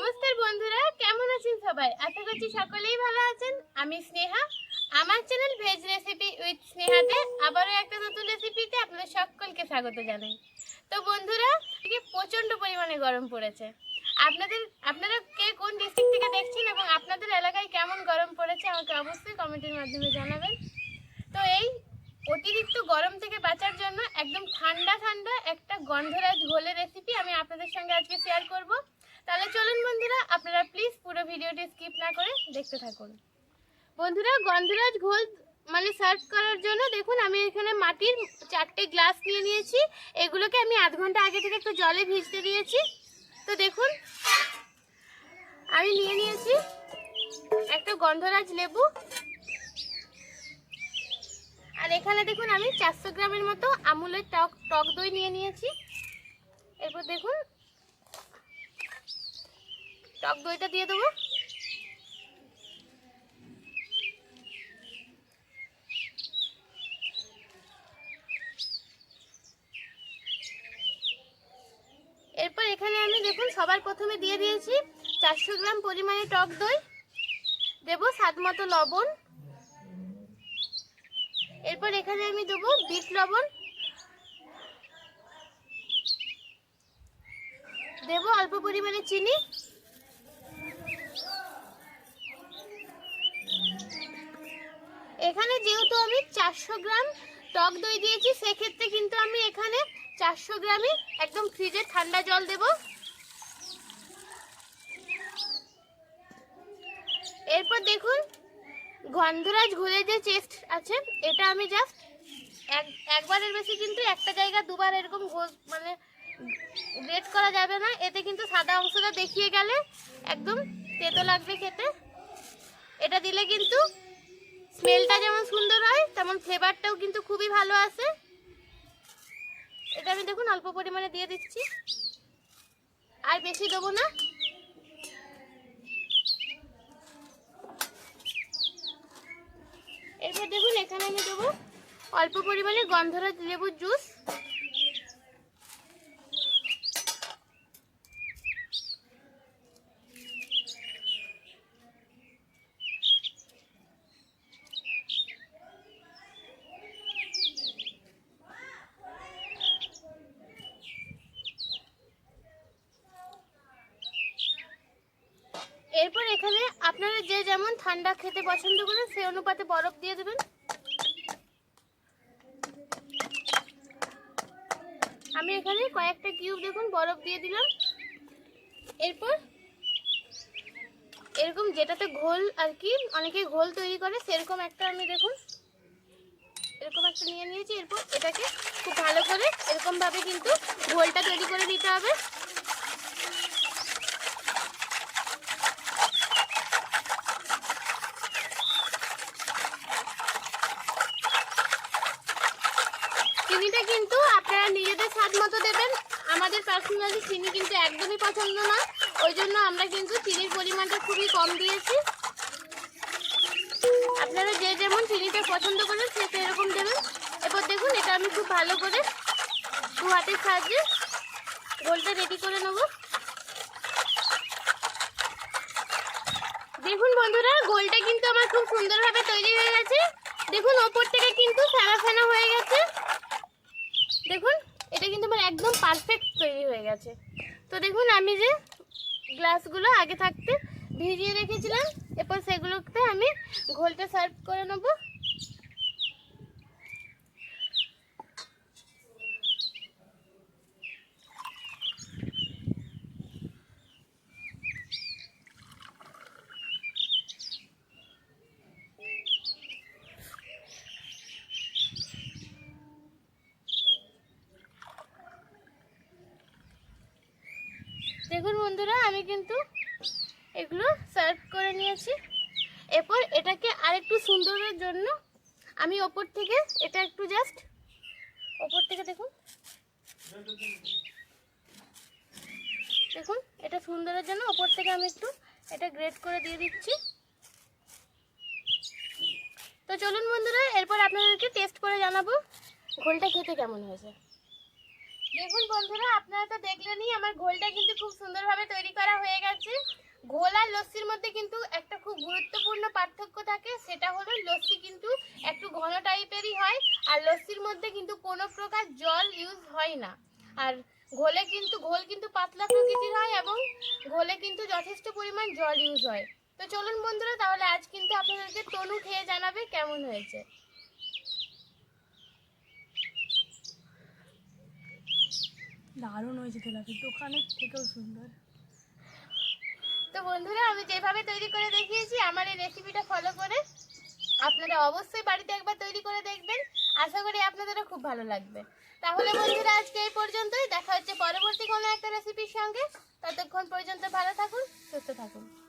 নমস্কার বন্ধুরা, কেমন আছেন সবাই? আশা করছি সকলেই ভালো আছেন। আমি স্নেহা। আমার চ্যানেল ভেজ রেসিপি উইথ স্নেহাতে আবারও একটা নতুন রেসিপিতে আপনাদের সকলকে স্বাগত জানাই। তো বন্ধুরা আজকে প্রচণ্ড পরিমাণে গরম পড়েছে। আপনাদের, আপনারা কে কোন ডিস্ট্রিক্ট থেকে দেখছেন এবং আপনাদের এলাকায় কেমন গরম পড়েছে আমাকে অবশ্যই কমেন্টের মাধ্যমে জানাবেন। তো এই অতিরিক্ত গরম থেকে বাঁচার জন্য একদম ঠান্ডা ঠান্ডা একটা গন্ধরাজ ঘোলের রেসিপি আমি আপনাদের সঙ্গে আজকে শেয়ার করব। তাহলে চলুন বন্ধুরা, আপনারা প্লিজ পুরো ভিডিওটি স্কিপ না করে দেখতে থাকুন। বন্ধুরা, গন্ধরাজ ঘোল মানে সার্ভ করার জন্য দেখুন, আমি এখানে মাটির চারটে গ্লাস নিয়ে নিয়েছি। এগুলোকে আমি আধ ঘণ্টা আগে থেকে একটু জলে ভিজতে দিয়েছি। তো দেখুন, আমি নিয়ে নিয়েছি একটা গন্ধরাজ লেবু। আর এখানে দেখুন, আমি চারশো গ্রামের মতো আমুলের টক টক দই নিয়ে নিয়েছি। এরপর দেখুন টক দইটা দিয়ে দেবো। এরপর এখানে আমি দেখুন সবার প্রথমে দিয়ে দিয়েছি চারশো গ্রাম পরিমাণে টক দই। দেবো স্বাদ মতো লবণ। এরপর এখানে আমি দেবো বিট লবণ। দেবো অল্প পরিমাণে চিনি। এখানে যেহেতু আমি চারশো গ্রাম টক দই দিয়েছি, সেক্ষেত্রে কিন্তু আমি এখানে চারশো গ্রামই একদম ফ্রিজে ঠান্ডা জল দেব। এরপর দেখুন, গন্ধরাজ ঘোলের যে চেস্ট আছে, এটা আমি জাস্ট এক, একবারের বেশি কিন্তু একটা জায়গা দুবার এরকম ঘোষ মানে গ্রেট করা যাবে না। এতে কিন্তু সাদা অংশটা দেখিয়ে গেলে একদম তেতো লাগবে খেতে। এটা দিলে কিন্তু স্মেলটা যেমন সুন্দর হয়, তেমন ফ্লেভারটাও কিন্তু খুবই ভালো আসে এটা আমি দেখুন, অল্প পরিমাণে দিয়ে দিচ্ছি। আর বেশি দেবো না। এরপর দেখুন, এখানে আমি দেবো অল্প পরিমাণে গন্ধরাজ লেবুর জুস এরপর এখানে আপনারা যে যেমন ঠান্ডা খেতে পছন্দ করেন, সেই অনুপাতে বরফ দিয়ে দেবেন। আমি এখানে কয়েকটা কিউব দেখুন, বরফ দিয়ে দিলাম। এরপর এরকম যেটাতে ঘোল আর কি, অনেকে ঘোল তৈরি করে, সেরকম একটা আমি দেখুন, এরকম একটা নিয়ে নিয়েছি। এরপর এটাকে খুব ভালো করে এরকমভাবে কিন্তু ঘোলটা তৈরি করে দিতে হবে চিনিটা কিন্তু আপনারা নিজেদের স্বাদ মতো দেবেন। আমাদের পার্সোনালি চিনি কিন্তু একদমই পছন্দ না। ওই জন্য আমরা কিন্তু চিনির পরিমাণটা খুবই কম দিয়েছি। আপনারা যে যেমন চিনিটা পছন্দ করেন, সে সেরকম দেবেন। এরপর দেখুন, এটা আমি খুব ভালো করে দু হাতের সাহায্যে গোলটা রেডি করে নেব। দেখুন বন্ধুরা, গোলটা কিন্তু আমার খুব সুন্দরভাবে তৈরি হয়ে গেছে। দেখুন, ওপর থেকে কিন্তু ফেনা ফেনা হয়ে গেছে। দেখুন, এটা কিন্তু আমার একদম পারফেক্ট তৈরি হয়ে গেছে। তো দেখুন, আমি যে গ্লাসগুলো আগে থাকতে ভিজিয়ে রেখেছিলাম, এরপর সেগুলোতে আমি ঘোলটা সার্ভ করে নেব দেখুন বন্ধুরা আমি কিন্তু এগুলো সার্ভ করে নিয়েছি। এরপর এটাকে আরেকটু সুন্দরের জন্য আমি ওপর থেকে এটা একটু জাস্ট ওপর থেকে দেখুন। দেখুন, এটা সুন্দরের জন্য ওপর থেকে আমি একটু এটা গ্রেট করে দিয়ে দিচ্ছি। তো চলুন বন্ধুরা, এরপর আপনাদেরকে টেস্ট করে জানাব ঘোলটা খেতে কেমন হয়েছে। দেখুন বন্ধুরা, আপনারা তো দেখলেনই, আমার ঘোলটা কিন্তু খুব সুন্দরভাবে তৈরি করা হয়ে গেছে। ঘোল আর লস্যির মধ্যে কিন্তু একটা খুব গুরুত্বপূর্ণ পার্থক্য থাকে, সেটা হলো লস্যি কিন্তু একটু ঘন টাইপেরই হয়, আর লস্যির মধ্যে কিন্তু কোনো প্রকার জল ইউজ হয় না। আর ঘোলে কিন্তু, ঘোল কিন্তু পাতলা প্রকৃতির হয় এবং ঘোলে কিন্তু যথেষ্ট পরিমাণ জল ইউজ হয়। তো চলুন বন্ধুরা, তাহলে আজ কিন্তু আপনাদেরকে তনু খেয়ে জানাবে কেমন হয়েছে। দারুণ হয়েছে তেলাপি দোকানের থেকেও সুন্দর। তো বন্ধুরা, আমি যেভাবে তৈরি করে দেখিয়েছি, আমার এই রেসিপিটা ফলো করে আপনারা অবশ্যই বাড়িতে একবার তৈরি করে দেখবেন। আশা করি আপনাদেরও খুব ভালো লাগবে। তাহলে বন্ধুরা, আজকে এই পর্যন্তই। দেখা হচ্ছে পরবর্তী কোনো একটা রেসিপির সঙ্গে। ততক্ষণ পর্যন্ত ভালো থাকুন, সুস্থ থাকুন।